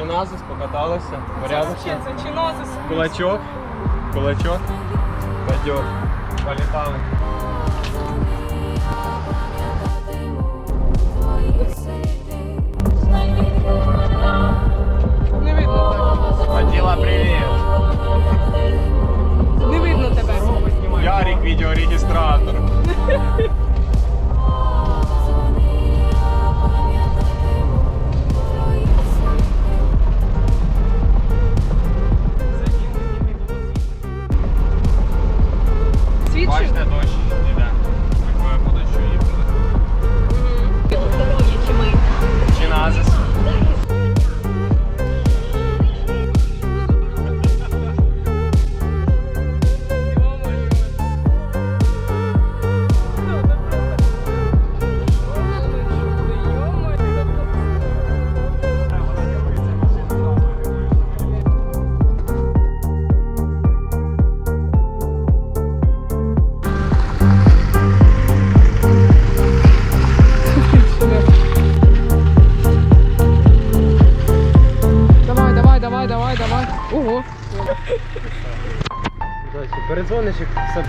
Чиназис. Вообще, це чинозис. Кулачок. Кулачок. Пойдет. Полетали. Не видно тебе. Водила, привет. Не видно тебе. Ярик, відеорегістратор. gosta. Давай, давай, давай. Ого. Передзвониш, все